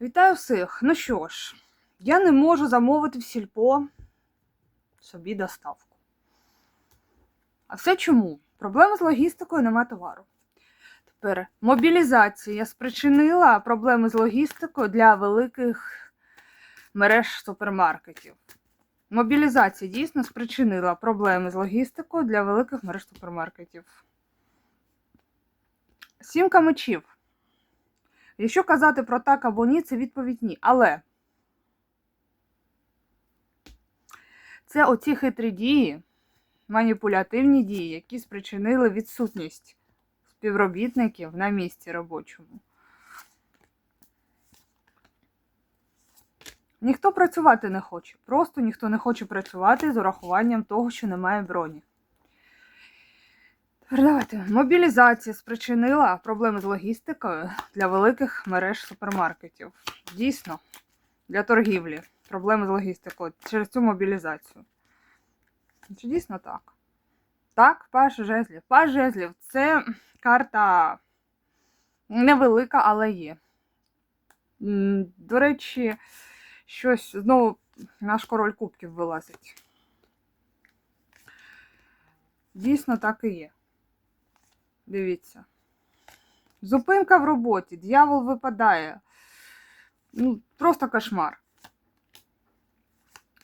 Вітаю всіх. Ну що ж, я не можу замовити в сільпо собі доставку. А все чому? Проблема з логістикою нема товару. Тепер мобілізація спричинила проблеми з логістикою для великих мереж супермаркетів. Мобілізація дійсно спричинила проблеми з логістикою для великих мереж супермаркетів. Сімка мечів. Якщо казати про так або ні, це відповідь ні. Але це оці хитрі дії, маніпулятивні дії, які спричинили відсутність співробітників на місці робочому. Ніхто працювати не хоче. Просто ніхто не хоче працювати з урахуванням того, що немає броні. Тепер давайте. Мобілізація спричинила проблеми з логістикою для великих мереж супермаркетів. Дійсно, для торгівлі. Проблеми з логістикою через цю мобілізацію. Чи дійсно так? Так, паш жезлів. Паш жезлів це карта невелика, але є. До речі, щось знову наш король кубків вилазить. Дійсно, так і є. Дивіться. Зупинка в роботі, дьявол випадає. Ну, просто кошмар.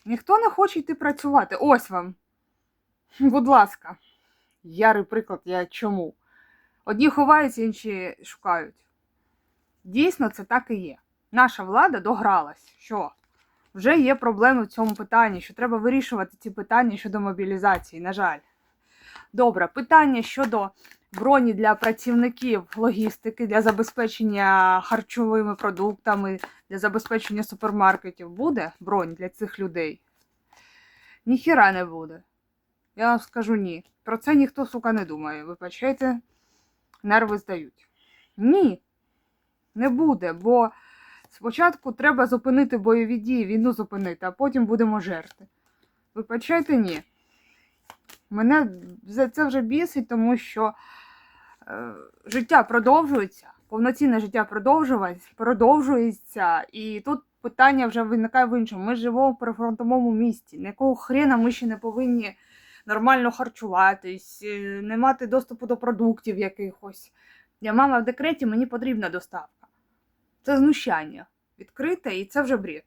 Ніхто не хоче йти працювати. Ось вам. Будь ласка. Ярий приклад, я чому. Одні ховаються, інші шукають. Дійсно, це так і є. Наша влада догралась, що вже є проблеми в цьому питанні, що треба вирішувати ці питання щодо мобілізації, на жаль. Добре, питання щодо броні для працівників логістики, для забезпечення харчовими продуктами, для забезпечення супермаркетів буде бронь для цих людей? Ніхіра не буде. Я вам скажу ні. Про це ніхто, сука, не думає. Вибачайте, нерви здають. Ні, не буде, бо спочатку треба зупинити бойові дії, війну зупинити, а потім будемо жерти. Вибачайте, ні. Мене за це вже бісить, тому що е, життя продовжується, повноцінне життя продовжується, і тут питання вже виникає в іншому. Ми живемо в прифронтовому місті. На якого хрена ми ще не повинні нормально харчуватись, е, не мати доступу до продуктів якихось. Я мама в декреті, мені потрібна доставка. Це знущання відкрите, і це вже бред.